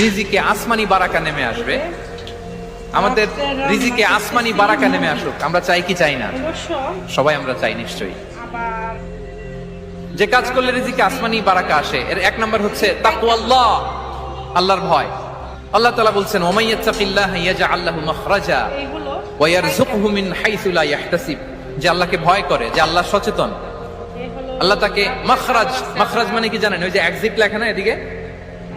রিজিকে আসমানি বারাকা নেমে আসবে। আমাদের রিজিকে আসমানি বারাকা নেমে আসুক। আমরা চাই কি চাই না? সবাই আমরা চাই নিশ্চয়ই। যে কাজ করলে রিজিকে আসমানি বারাকা আসে, এর এক নম্বর হচ্ছে তাকওয়াল্লাহ আল্লাহর ভয়। আল্লাহ তাআলা বলছেন ওমাইয়াত্তাকিল্লাহ ইয়াজআল লাহু মাখরাজা এগুলো ওয়ারযুকহু মিন হাইসু লা ইয়াহতাসিব। যে আল্লাহকে ভয় করে, যে আল্লাহ সচেতন। আল্লাহ তাকে মাখরাজ মাখরাজ মানে কি জানেন? ওই যে এক্সিট লেখা না এদিকে?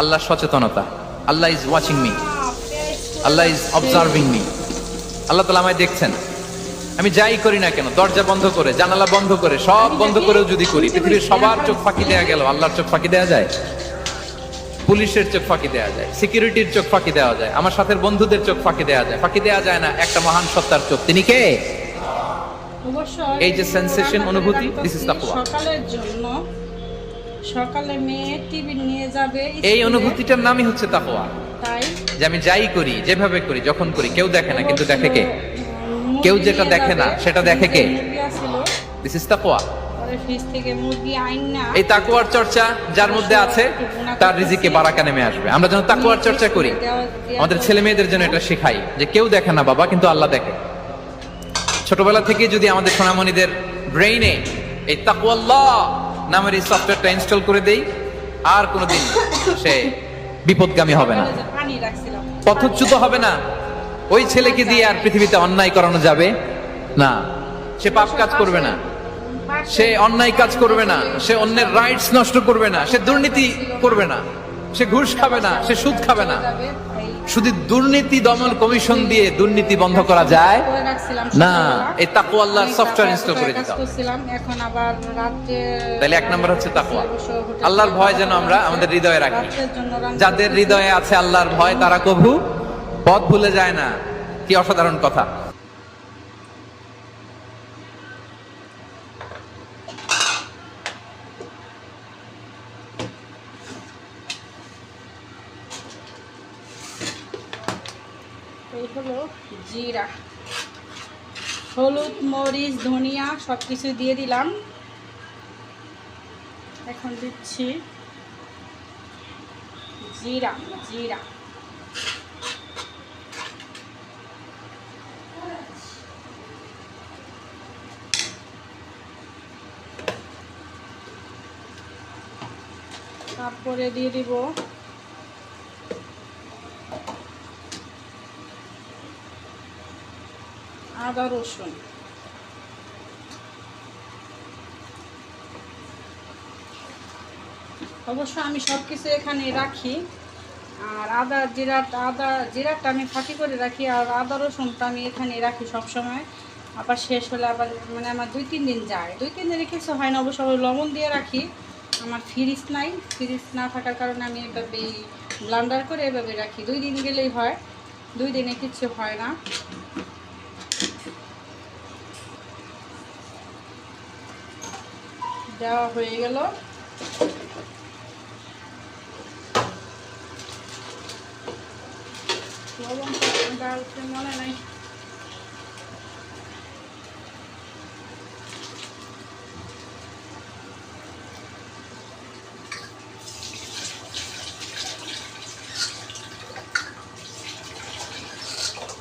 আল্লাহর সচেতনতা। Allah is watching me Allah is observing me Allah তালা আমায় দেখছেন। আমি যাই করি না কেন দরজা বন্ধ করে জানালা বন্ধ করে সব বন্ধ করেও যদি করি পৃথিবীর সবার চোখ ফাঁকি দেয়া গেল আল্লাহর চোখ ফাঁকি দেওয়া যায়? পুলিশের চোখ ফাঁকি দেওয়া যায় সিকিউরিটির চোখ ফাঁকি দেওয়া যায় আমার সাথে বন্ধুদের চোখ ফাঁকি দেওয়া যায় ফাঁকি দেওয়া যায় না একটা মহান সত্তার চোখ। তিনি কে? এই যে করে অনুভূতি, this is taqwa. সকালের জন্য সকালে মেয়ে টিভি নিয়ে যাবে এই অনুভূতিটার নামই হচ্ছে তাকওয়া। তাই? যে আমি যাই করি যেভাবে করি যখন করি কেউ দেখে না কিন্তু দেখে কে? কেউ যেটা দেখে না, সেটা দেখে কে? দিস ইজ তাকওয়া। এই তাকুয়ার চর্চা যার মধ্যে আছে তার রিজিকে বারাকা নেমে আসবে। আমরা যেন তাকুয়ার চর্চা করি আমাদের ছেলে মেয়েদের জন্য এটা শেখাই যে কেউ দেখে না বাবা কিন্তু আল্লাহ দেখে। ছোটবেলা থেকে যদি আমাদের সোনামণিদের ব্রেইনে এই তাকুয়াল্লাহ নামের এই সফটওয়্যারটা ইনস্টল করে দেই, আর কোনোদিন সে বিপদগামী হবে না। পথচ্যুত হবে না। ওই ছেলেকে দিয়ে আর পৃথিবীতে অন্যায় করানো যাবে না। সে পাপ কাজ করবে না। সে অন্যায় কাজ করবে না। সে অন্যের রাইটস নষ্ট করবে না। সে দুর্নীতি করবে না। সে ঘুষ খাবে না। সে সুদ খাবে না। শুধু দুর্নীতি দমন কমিশন দিয়ে দুর্নীতি বন্ধ করা যায়? না এই তাকওয়া আল্লাহর সফটওয়্যার ইনস্টল করে দিতাম। এখন আবার রাত্রে তাহলে এক নম্বর হচ্ছে তাকুয়া আল্লাহর ভয় যেন আমরা আমাদের হৃদয়ে রাখি। যাদের হৃদয়ে আছে আল্লাহর ভয় তারা কভু পথ ভুলে যায় না। কি অসাধারণ কথা এই হলো জিরা। হলুদ, মরিচ, ধনিয়া সব কিছু দিয়ে দিলাম। এখন দিচ্ছি জিরা জিরা। তারপরে দিয়ে দিব আদা, রসুন। অবশ্য আমি সব কিছু এখানে রাখি। আর আদা জিরাটা আদা জিরাটা আমি ফাঁকি করে রাখি, আর আদা, রসুনটা আমি এখানে রাখি সব সময় আবার শেষ হলে আবার মানে আমার দুই, তিন দিন যায়। দুই, তিন দিনে কিছু হয় না, অবশ্য লবণ দিয়ে রাখি। আমার ফ্রিজ নাই, ফ্রিজ না থাকার কারণে আমি এভাবে ব্লান্ডার করে এভাবে রাখি। দুই দিন গেলেই হয়, দুই দিনে কিছু হয় না। দেওয়া হয়ে গেল। মনে নাই।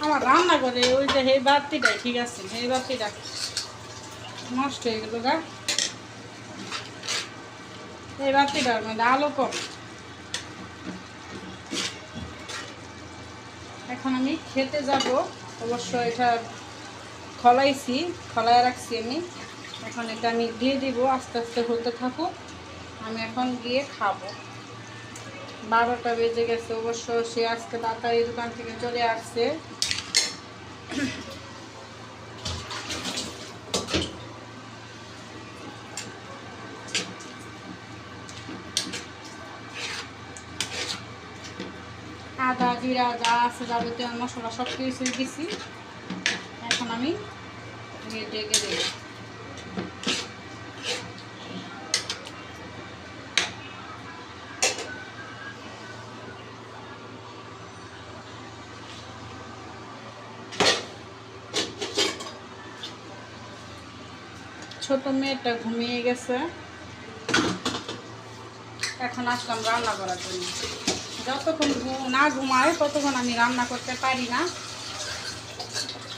আমার রান্না করে ওই যে হে বাড়তিটাই ঠিক আছে, হে বাড়তিটা নষ্ট হয়ে গেল গা। এই বাতিটার মধ্যে? আলো কম। এখন আমি খেতে যাব। অবশ্য এটা খলাইছি, খলায় রাখছি আমি। এখন এটা আমি দিয়ে দিব, আস্তে আস্তে হতে থাকুক। আমি এখন গিয়ে খাব। বারোটা বেজে গেছে, অবশ্য সে আজকে তাড়াতাড়ি দোকান থেকে চলে আসছে আদা জিরা যা আছে যাবতীয় মশলা সব কিছু দিছি। এখন আমি ডেকে দেবো। ছোট মেয়েটা ঘুমিয়ে গেছে। এখন আসলাম রান্না করার জন্য। যতক্ষণ না ঘুমায়, ততক্ষণ আমি রান্না করতে পারি না।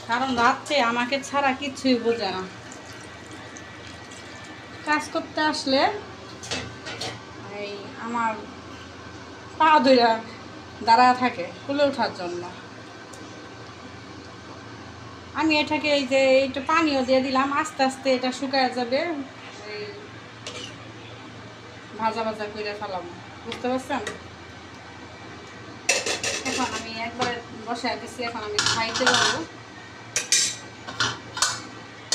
কারণ রাত্রে আমাকে ছাড়া কিছুই বোঝে না। কাজ করতে আসলে এই আমার পা ধইরা দাঁড়া থাকে তুলে ওঠার জন্য। আমি এটাকে এই যে একটু পানিও দিয়ে দিলাম, আস্তে আস্তে এটা শুকায় যাবে। এই ভাজা ভাজা করে ফেলাম বুঝতে পারছেন? একবারে বসায় দিচ্ছি এখন আমি খাইতে পারব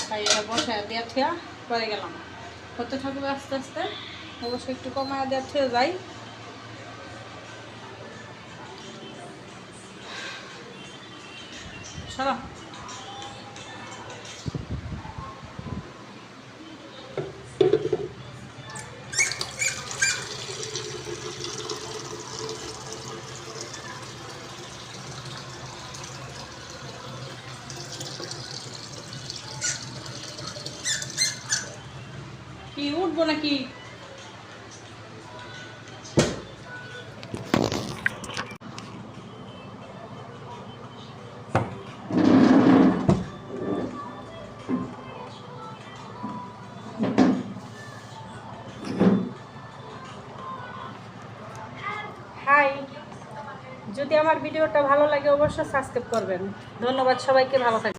তাই এটা বসায় দেওয়া থেয়া পরে গেলাম। হতে থাকবে আস্তে আস্তে অবশ্যই একটু কমায় দেওয়া থিয়ে যাই। সরা কি, উঠবো নাকি? হাই যদি আমার ভিডিওটা ভালো লাগে, অবশ্যই সাবস্ক্রাইব করবেন। ধন্যবাদ সবাইকে, ভালো থাকবেন।